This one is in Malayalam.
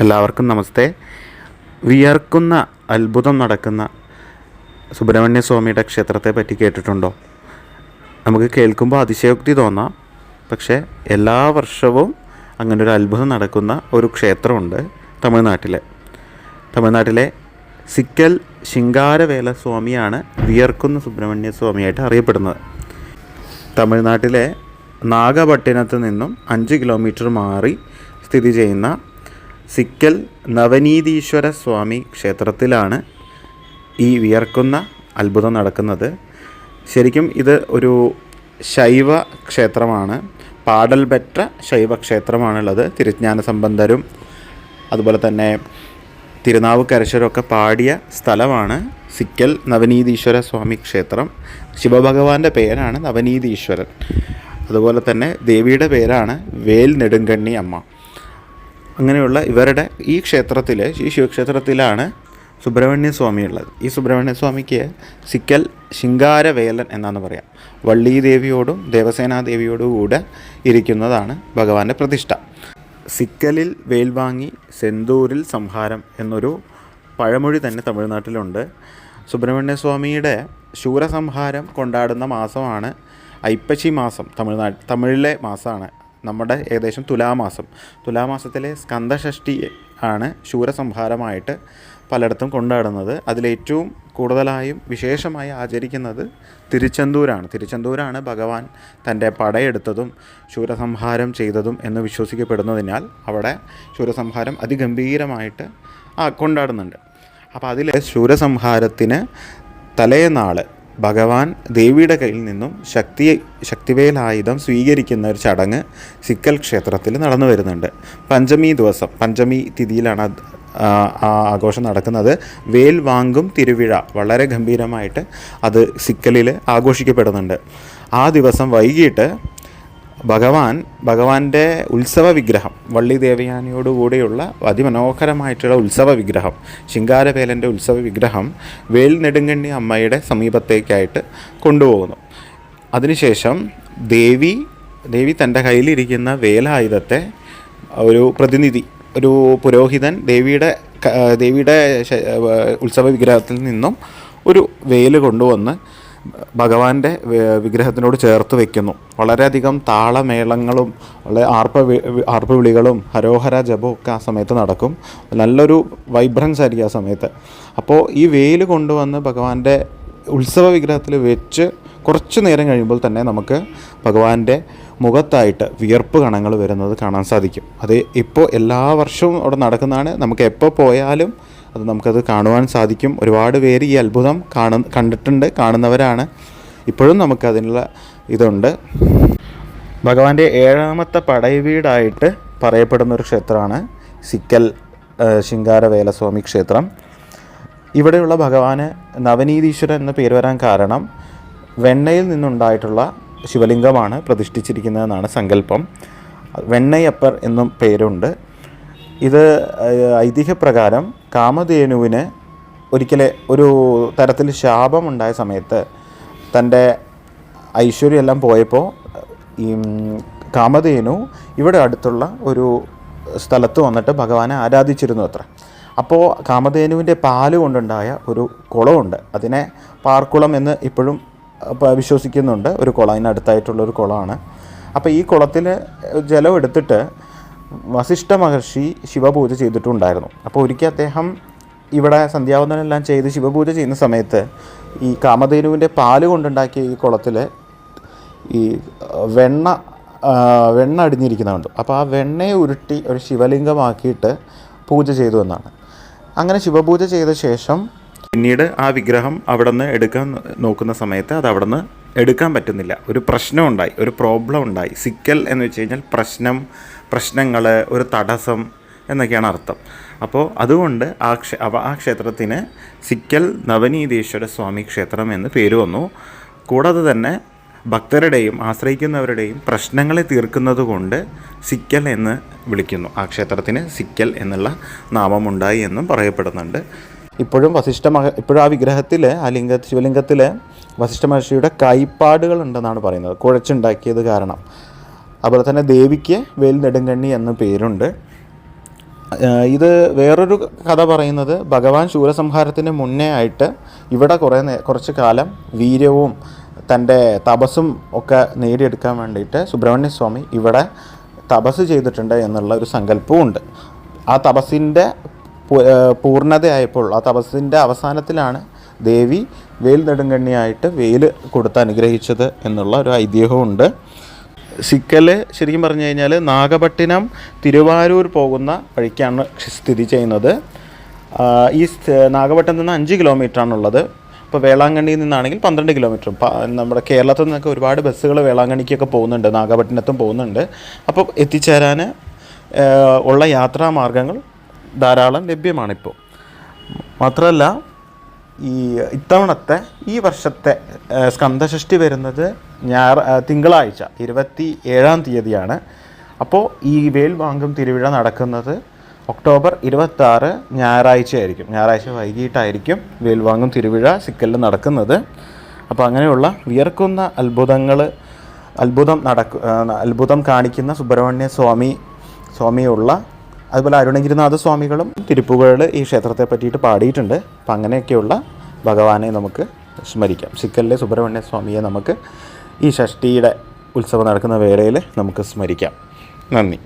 എല്ലാവർക്കും നമസ്തേ. വിയർക്കുന്ന അത്ഭുതം നടക്കുന്ന സുബ്രഹ്മണ്യ സ്വാമിയുടെ ക്ഷേത്രത്തെ പറ്റി കേട്ടിട്ടുണ്ടോ? നമുക്ക് കേൾക്കുമ്പോൾ അതിശയോക്തി തോന്നാം. പക്ഷേ എല്ലാ വർഷവും അങ്ങനെ ഒരു അത്ഭുതം നടക്കുന്ന ഒരു ക്ഷേത്രമുണ്ട് തമിഴ്നാട്ടിലെ. തമിഴ്നാട്ടിലെ സിക്കൽ ശിങ്കാരവേല സ്വാമിയാണ് വിയർക്കുന്ന സുബ്രഹ്മണ്യ സ്വാമിയായിട്ട് അറിയപ്പെടുന്നത്. തമിഴ്നാട്ടിലെ നാഗപട്ടിനത്ത് നിന്നും അഞ്ച് കിലോമീറ്റർ മാറി സ്ഥിതി ചെയ്യുന്ന സിക്കൽ നവനീതീശ്വര സ്വാമി ക്ഷേത്രത്തിലാണ് ഈ വിയർക്കുന്ന അത്ഭുതം നടക്കുന്നത്. ശരിക്കും ഇത് ഒരു ശൈവ ക്ഷേത്രമാണ്. പാടൽ പെറ്റ ശൈവ ക്ഷേത്രമാണുള്ളത്. തിരുജ്ഞാന സംബന്ധരും അതുപോലെ തന്നെ തിരുനാവുക്കരശരൊക്കെ പാടിയ സ്ഥലമാണ് സിക്കൽ നവനീതീശ്വര സ്വാമി ക്ഷേത്രം. ശിവഭഗവാന്റെ പേരാണ് നവനീതീശ്വരൻ. അതുപോലെ തന്നെ ദേവിയുടെ പേരാണ് വേൽ നെടുങ്കണ്ണി അമ്മ അങ്ങനെയുള്ള ഇവരുടെ ഈ ക്ഷേത്രത്തിൽ ഈ ശിവക്ഷേത്രത്തിലാണ് സുബ്രഹ്മണ്യ സ്വാമി ഉള്ളത്. ഈ സുബ്രഹ്മണ്യ സ്വാമിക്ക് സിക്കൽ ശിങ്കാരവേലൻ എന്നാണ് പറയാം. വള്ളി ദേവിയോടും ദേവസേനാദേവിയോടും കൂടെ ഇരിക്കുന്നതാണ് ഭഗവാന്റെ പ്രതിഷ്ഠ. സിക്കലിൽ വേൽ വാങ്ങി സെന്തൂരിൽ സംഹാരം എന്നൊരു പഴമൊഴി തന്നെ തമിഴ്നാട്ടിലുണ്ട്. സുബ്രഹ്മണ്യ സ്വാമിയുടെ ശൂരസംഹാരം കൊണ്ടാടുന്ന മാസമാണ് ഐപ്പശി മാസം. തമിഴ്നാട് തമിഴിലെ മാസമാണ് നമ്മുടെ ഏകദേശം തുലാമാസം. തുലാമാസത്തിലെ സ്കന്ധഷഷ്ടി ആണ് ശൂരസംഹാരമായിട്ട് പലയിടത്തും കൊണ്ടാടുന്നത്. അതിലേറ്റവും കൂടുതലായും വിശേഷമായി ആചരിക്കുന്നത് തിരുച്ചെന്തൂരാണ്. തിരുച്ചെന്തൂരാണ് ഭഗവാൻ തന്റെ പടയെടുത്തതും ശൂരസംഹാരം ചെയ്തതും എന്ന് വിശ്വസിക്കപ്പെടുന്നതിനാൽ അവിടെ ശൂരസംഹാരം അതിഗംഭീരമായിട്ട് കൊണ്ടാടുന്നുണ്ട്. അപ്പോൾ അതിൽ ശൂരസംഹാരത്തിന് തലേനാൾ ഭഗവാൻ ദേവിയുടെ കയ്യിൽ നിന്നും ശക്തി ശക്തിവേലായുധം സ്വീകരിക്കുന്ന ഒരു ചടങ്ങ് സിക്കൽ ക്ഷേത്രത്തിൽ നടന്നു വരുന്നുണ്ട്. പഞ്ചമി ദിവസം പഞ്ചമി തിഥിയിലാണ് ആഘോഷം നടക്കുന്നത്. വേൽ വാങ്കും തിരുവിഴ വളരെ ഗംഭീരമായിട്ട് അത് സിക്കലിൽ ആഘോഷിക്കപ്പെടുന്നുണ്ട്. ആ ദിവസം വൈകിട്ട് ഭഗവാൻ ഭഗവാന്റെ ഉത്സവ വിഗ്രഹം വള്ളി ദേവയാനിയോടുകൂടിയുള്ള അതിമനോഹരമായിട്ടുള്ള ഉത്സവ വിഗ്രഹം ശിങ്കാരവേലന്റെ ഉത്സവ വിഗ്രഹം വേൽ നെടുങ്കണ്ണി അമ്മയുടെ സമീപത്തേക്കായിട്ട് കൊണ്ടുപോകുന്നു. അതിനുശേഷം ദേവി ദേവി തന്റെ കയ്യിലിരിക്കുന്ന വേലായുധത്തെ ഒരു പ്രതിനിധി ഒരു പുരോഹിതൻ ദേവിയുടെ ദേവിയുടെ ഉത്സവ വിഗ്രഹത്തിൽ നിന്നും ഒരു വേൽ കൊണ്ടുവന്ന് ഭഗവാന്റെ വിഗ്രഹത്തിനോട് ചേർത്ത് വെക്കുന്നു. വളരെയധികം താളമേളങ്ങളും വളരെ ആർപ്പ ആർപ്പ വിളികളും ഹരോഹര ജപവും ഒക്കെ ആ സമയത്ത് നടക്കും. നല്ലൊരു വൈബ്രൻസ് ആയിരിക്കും ആ സമയത്ത്. അപ്പോൾ ഈ വെയിൽ കൊണ്ടുവന്ന് ഭഗവാന്റെ ഉത്സവ വിഗ്രഹത്തിൽ വെച്ച് കുറച്ച് നേരം കഴിയുമ്പോൾ തന്നെ നമുക്ക് ഭഗവാന്റെ മുഖത്തായിട്ട് വിയർപ്പ് കണങ്ങൾ വരുന്നത് കാണാൻ സാധിക്കും. അത് ഇപ്പോൾ എല്ലാ വർഷവും അവിടെ നടക്കുന്നതാണ്. നമുക്ക് എപ്പോൾ പോയാലും അത് നമുക്കത് കാണുവാൻ സാധിക്കും. ഒരുപാട് പേര് ഈ അത്ഭുതം കാണു കണ്ടിട്ടുണ്ട് കാണുന്നവരാണ്. ഇപ്പോഴും നമുക്കതിനുള്ള ഇതുണ്ട്. ഭഗവാന്റെ ഏഴാമത്തെ പടയവീടായിട്ട് പറയപ്പെടുന്ന ഒരു ക്ഷേത്രമാണ് സിക്കൽ ശിങ്കാരവേലസ്വാമി ക്ഷേത്രം. ഇവിടെയുള്ള ഭഗവാന് നവനീതീശ്വരൻ എന്ന പേര് വരാൻ കാരണം വെണ്ണയിൽ നിന്നുണ്ടായിട്ടുള്ള ശിവലിംഗമാണ് പ്രതിഷ്ഠിച്ചിരിക്കുന്നതെന്നാണ് സങ്കല്പം. വെണ്ണയപ്പർ എന്നും പേരുണ്ട്. ഇത് ഐതിഹ്യപ്രകാരം കാമധേനുവിന് ഒരിക്കലെ ഒരു തരത്തിൽ ശാപമുണ്ടായ സമയത്ത് തന്റെ ഐശ്വര്യമെല്ലാം പോയപ്പോൾ ഈ കാമധേനു ഇവിടെ അടുത്തുള്ള ഒരു സ്ഥലത്ത് വന്നിട്ട് ഭഗവാനെ ആരാധിച്ചിരുന്നു അത്ര. അപ്പോൾ കാമധേനുവിന്റെ പാൽ കൊണ്ടുണ്ടായ ഒരു കുളമുണ്ട്. അതിനെ പാർക്കുളം എന്ന് ഇപ്പോഴും വിശ്വസിക്കുന്നുണ്ട്. ഒരു കുളം അതിനടുത്തായിട്ടുള്ളൊരു കുളമാണ്. അപ്പോൾ ഈ കുളത്തിൽ ജലം എടുത്തിട്ട് വസിഷ്ഠ മഹർഷി ശിവപൂജ ചെയ്തിട്ടുണ്ടായിരുന്നു. അപ്പോൾ ഒരിക്കൽ അദ്ദേഹം ഇവിടെ സന്ധ്യാവന്തനെല്ലാം ചെയ്ത് ശിവപൂജ ചെയ്യുന്ന സമയത്ത് ഈ കാമധേനുവിന്റെ പാൽ കൊണ്ടുണ്ടാക്കിയ ഈ കുളത്തിൽ ഈ വെണ്ണ വെണ്ണ അടിഞ്ഞിരിക്കുന്നുണ്ട് അപ്പോൾ ആ വെണ്ണയെ ഉരുട്ടി ഒരു ശിവലിംഗമാക്കിയിട്ട് പൂജ ചെയ്തു എന്നാണ്. അങ്ങനെ ശിവപൂജ ചെയ്ത ശേഷം പിന്നീട് ആ വിഗ്രഹം അവിടെ നിന്ന് എടുക്കാൻ നോക്കുന്ന സമയത്ത് അത് അവിടെ നിന്ന് എടുക്കാൻ പറ്റുന്നില്ല. ഒരു പ്രശ്നം ഉണ്ടായി ഒരു പ്രോബ്ലം ഉണ്ടായി. സിക്കൽ എന്ന് വെച്ച് കഴിഞ്ഞാൽ പ്രശ്നം പ്രശ്നങ്ങൾ ഒരു തടസ്സം എന്നൊക്കെയാണ് അർത്ഥം. അപ്പോൾ അതുകൊണ്ട് ആ ക്ഷേ ആ ക്ഷേത്രത്തിന് സിക്കൽ നവനീതീശ്വര സ്വാമി ക്ഷേത്രം എന്ന് പേര് വന്നു. കൂടാതെ തന്നെ ഭക്തരുടെയും ആശ്രയിക്കുന്നവരുടെയും പ്രശ്നങ്ങളെ തീർക്കുന്നത് കൊണ്ട് സിക്കൽ എന്ന് വിളിക്കുന്നു. ആ ക്ഷേത്രത്തിന് സിക്കൽ എന്നുള്ള നാമമുണ്ടായി എന്നും പറയപ്പെടുന്നുണ്ട്. ഇപ്പോഴും വസിഷ്ഠ മഹ ഇപ്പോഴും ആ വിഗ്രഹത്തിൽ ആ ലിംഗ ശിവലിംഗത്തിൽ വസിഷ്ഠ മഹർഷിയുടെ കൈപ്പാടുകൾ ഉണ്ടെന്നാണ് പറയുന്നത്. കുഴച്ചുണ്ടാക്കിയത് കാരണം. അതുപോലെ തന്നെ ദേവിക്ക് വേൽ നെടുങ്കണ്ണി എന്ന പേരുണ്ട്. ഇത് വേറൊരു കഥ പറയുന്നത് ഭഗവാൻ ശൂരസംഹാരത്തിന് മുന്നേ ആയിട്ട് ഇവിടെ കുറേ കുറച്ച് കാലം വീര്യവും തന്റെ തപസ്സും ഒക്കെ നേടിയെടുക്കാൻ വേണ്ടിയിട്ട് സുബ്രഹ്മണ്യ സ്വാമി ഇവിടെ തപസ് ചെയ്തിട്ടുണ്ട് എന്നുള്ള ഒരു സങ്കല്പവും ഉണ്ട്. ആ തപസ്സിന്റെ പൂർണതയായപ്പോൾ ആ തപസ്സിന്റെ അവസാനത്തിലാണ് ദേവി വേൽ നെടുങ്കണ്ണിയായിട്ട് വേൽ കൊടുത്ത് അനുഗ്രഹിച്ചത് എന്നുള്ള ഒരു ഐതിഹ്യമുണ്ട് സിക്കൽ ശരിക്കും പറഞ്ഞു കഴിഞ്ഞാൽ നാഗപട്ടിനം തിരുവാരൂർ പോകുന്ന വഴിക്കാണ് സ്ഥിതി ചെയ്യുന്നത്. ഈ നാഗപട്ടണത്തിൽ നിന്ന് അഞ്ച് കിലോമീറ്ററാണുള്ളത്. ഇപ്പോൾ വേളാങ്കണ്ണിയിൽ നിന്നാണെങ്കിൽ പന്ത്രണ്ട് കിലോമീറ്റർ നമ്മുടെ കേരളത്തിൽ നിന്നൊക്കെ ഒരുപാട് ബസ്സുകൾ വേളാങ്കണ്ണിക്കൊക്കെ പോകുന്നുണ്ട്. നാഗപട്ടണത്തും പോകുന്നുണ്ട്. അപ്പോൾ എത്തിച്ചേരാൻ ഉള്ള യാത്രാ മാർഗങ്ങൾ ധാരാളം ലഭ്യമാണിപ്പോൾ മാത്രമല്ല ഈ ഇത്തവണത്തെ ഈ വർഷത്തെ സ്കന്ധഷ്ടി വരുന്നത് ഞായർ തിങ്കളാഴ്ച ഇരുപത്തി ഏഴാം തീയതിയാണ്. അപ്പോൾ ഈ വേൽ വാങ്കം തിരുവിഴ നടക്കുന്നത് ഒക്ടോബർ ഇരുപത്തി ആറ് ഞായറാഴ്ച ആയിരിക്കും ഞായറാഴ്ച വൈകിട്ടായിരിക്കും വേൽവാങ്ങും തിരുവിഴ സിക്കലിൽ നടക്കുന്നത്. അപ്പോൾ അങ്ങനെയുള്ള വിയർക്കുന്ന അത്ഭുതങ്ങൾ അത്ഭുതം നടക്കു അത്ഭുതം കാണിക്കുന്ന സുബ്രഹ്മണ്യ സ്വാമി സ്വാമിയുള്ള അതുപോലെ അരുണഗിരിനാഥ സ്വാമികളും തിരുപ്പുകൾ ഈ ക്ഷേത്രത്തെ പറ്റിയിട്ട് പാടിയിട്ടുണ്ട്. അപ്പം അങ്ങനെയൊക്കെയുള്ള ഭഗവാനെ നമുക്ക് സ്മരിക്കാം. സിക്കലിലെ സുബ്രഹ്മണ്യ സ്വാമിയെ നമുക്ക് ഈ ഷഷ്ടിയുടെ ഉത്സവം നടക്കുന്ന വേളയിൽ നമുക്ക് സ്മരിക്കാം. നന്ദി.